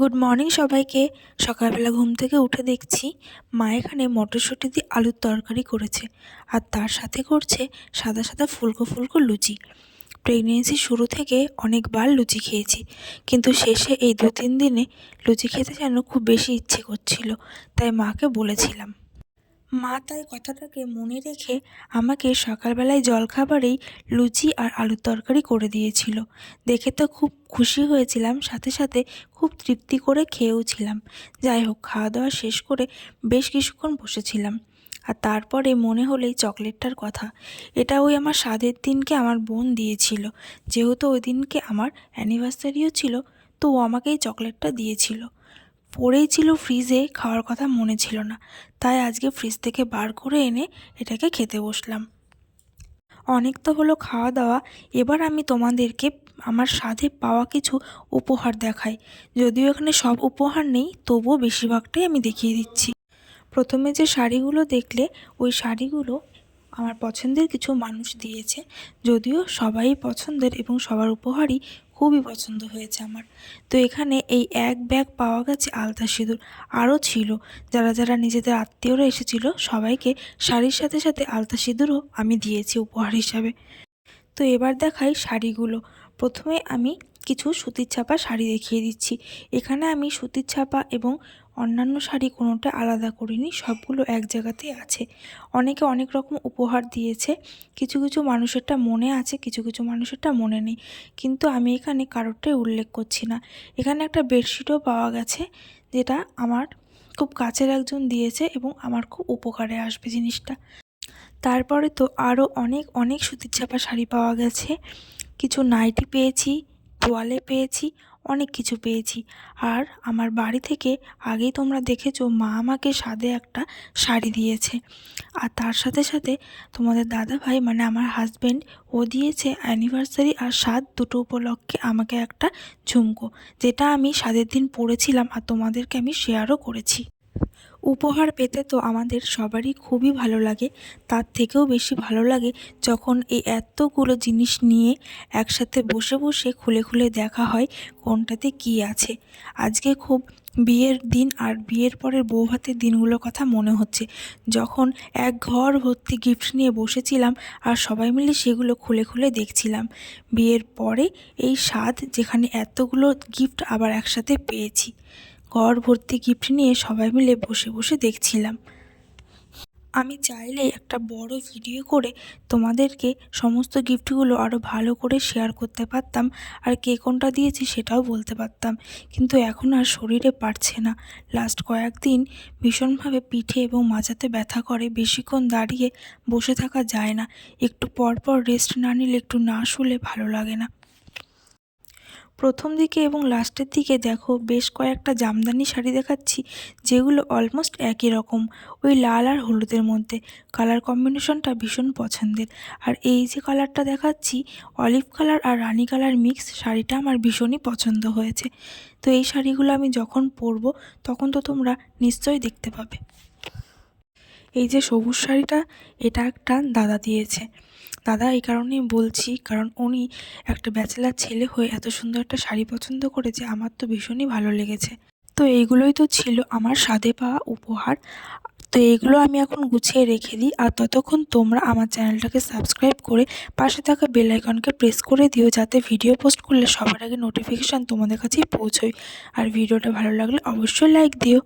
Good morning সবাইকে। সকালবেলা ঘুম থেকে উঠে দেখছি মা এখানে মটরশুঁটি দিয়ে আলুর তরকারি করেছে আর তার সাথে করছে সাদা সাদা ফুলকো ফুলকো লুচি। প্রেগনেন্সি শুরু থেকে অনেকবার লুচি খেয়েছি, কিন্তু শেষে এই দু তিন দিনে লুচি খেতে যেন খুব বেশি ইচ্ছে করছিল, তাই মাকে বলেছিলাম। মা তাই কথাটাকে মনে রেখে আমাকে সকালবেলায় জলখাবারেই লুচি আর আলুর তরকারি করে দিয়েছিল। দেখে তো খুব খুশি হয়েছিলাম, সাথে সাথে খুব তৃপ্তি করে খেয়েও ছিলাম। যাই হোক খাওয়া দাওয়া শেষ করে বেশ কিছুক্ষণ বসেছিলাম। আর তারপরে মনে হলেই চকলেটটার কথা। এটা ওই আমার স্বাদের দিনকে আমার বোন দিয়েছিল। যেহেতু ওই দিনকে আমার অ্যানিভার্সারিও ছিল, তো ও আমাকে এই চকলেটটা দিয়েছিল। পড়েই ছিল ফ্রিজে, খাওয়ার কথা মনে ছিল না। তাই আজকে ফ্রিজ থেকে বার করে এনে এটাকে খেতে বসলাম। অনেক তো হলো খাওয়া দাওয়া এবার আমি তোমাদেরকে আমার স্বাদে পাওয়া কিছু উপহার দেখাই। যদিও এখানে সব উপহার নেই, তবুও বেশিরভাগটাই আমি দেখিয়ে দিচ্ছি। প্রথমে যে শাড়িগুলো দেখলে, ওই শাড়িগুলো আমার পছন্দের কিছু মানুষ দিয়েছে। যদিও সবাই পছন্দের এবং সবার উপহারই খুবই পছন্দ হয়েছে আমার। তো এখানে এই এক ব্যাগ পাওয়া গেছে আলতা সিঁদুর। আরও ছিল। যারা যারা নিজেদের আত্মীয়রা এসেছিল, সবাইকে শাড়ির সাথে সাথে আলতা সিঁদুরও আমি দিয়েছি উপহার হিসাবে। তো এবার দেখাই শাড়িগুলো। প্রথমে আমি কিছু সুতির ছাপা শাড়ি দেখিয়ে দিচ্ছি। এখানে আমি সুতির ছাপা এবং অন্যান্য শাড়ি কোনোটা আলাদা করিনি, সবগুলো এক জায়গাতেই আছে। অনেকে অনেক রকম উপহার দিয়েছে, কিছু কিছু মানুষেরটা মনে আছে, কিছু কিছু মানুষেরটা মনে নেই। কিন্তু আমি এখানে কারোরটাই উল্লেখ করছি না। এখানে একটা বেডশিটও পাওয়া গেছে, যেটা আমার খুব কাছের একজন দিয়েছে এবং আমার খুব উপকারে আসবে জিনিসটা। তারপরে তো আরও অনেক অনেক সুতির ছাপা শাড়ি পাওয়া গেছে। কিছু নাইটি পেয়েছি তোয়ালে পেয়েছি, অনেক কিছু পেয়েছি। আর আমার বাড়ি থেকে আগেই তোমরা দেখেছ, মা আমাকে সাদে একটা শাড়ি দিয়েছে। আর তার সাথে সাথে তোমাদের দাদা ভাই মানে আমার হাজব্যান্ড ও দিয়েছে অ্যানিভার্সারি আর স্বাদ দুটো উপলক্ষে আমাকে একটা ঝুমকো, যেটা আমি স্বাদের দিন পরেছিলাম আর তোমাদেরকে আমি শেয়ারও করেছি। উপহার পেতে তো আমাদের সবারই খুবই ভালো লাগে, তার থেকেও বেশি ভালো লাগে যখন এই এতগুলো জিনিস নিয়ে একসাথে বসে বসে খুলে খুলে দেখা হয় কোনটাতে কী আছে। আজকে খুব বিয়ের দিন আর বিয়ের পরের বৌভাতের দিনগুলোর কথা মনে হচ্ছে। যখন এক ঘর ভর্তি গিফট নিয়ে বসেছিলাম আর সবাই মিলে সেগুলো খুলে খুলে দেখছিলাম। বিয়ের পরে এই স্বাদ যেখানে এতগুলো গিফট আবার একসাথে পেয়েছি। ঘর ভর্তি গিফট নিয়ে সবাই মিলে বসে বসে দেখছিলাম। আমি চাইলে একটা বড় ভিডিও করে তোমাদেরকে সমস্ত গিফটগুলো আরও ভালো করে শেয়ার করতে পারতাম। আর কে কোনটা দিয়েছি সেটাও বলতে পারতাম। কিন্তু এখন আর শরীরে পারছে না। লাস্ট কয়েকদিন ভীষণভাবে পিঠে এবং মাজাতে ব্যথা করে। বেশিক্ষণ দাঁড়িয়ে বসে থাকা যায় না। একটু পর পর রেস্ট না নিলে একটু না শুলে ভালো লাগে না। প্রথম দিকে এবং লাস্টের দিকে দেখো বেশ কয়েকটা জামদানি শাড়ি দেখাচ্ছি, যেগুলো অলমোস্ট একই রকম, ওই লাল আর হলুদের মধ্যে। কালার কম্বিনেশনটা ভীষণ পছন্দের। আর এই যে কালারটা দেখাচ্ছি অলিভ কালার আর রানি কালার মিক্স শাড়িটা আমার ভীষণই পছন্দ হয়েছে। তো এই শাড়িগুলো আমি যখন পরবো, তখন তো তোমরা নিশ্চয়ই দেখতে পাবে। এই যে সবুজ শাড়িটা, এটা একটা দাদা দিয়েছে। দাদা, এই কারণেই বলছি, কারণ উনি একটা ব্যাচেলার ছেলে হয়ে এত সুন্দর একটা শাড়ি পছন্দ করেছে আমার তো ভীষণই ভালো লেগেছে। তো এইগুলোই তো ছিল আমার স্বাদে পাওয়া উপহার। তো এইগুলো আমি এখন গুছিয়ে রেখে দিই আর ততক্ষণ তোমরা আমার চ্যানেলটাকে সাবস্ক্রাইব করে পাশে থাকা বেল আইকনকে প্রেস করে দিও যাতে ভিডিও পোস্ট করলে সবার আগে নোটিফিকেশান তোমাদের কাছেই পৌঁছয়। আর ভিডিওটা ভালো লাগলে অবশ্যই লাইক দিও।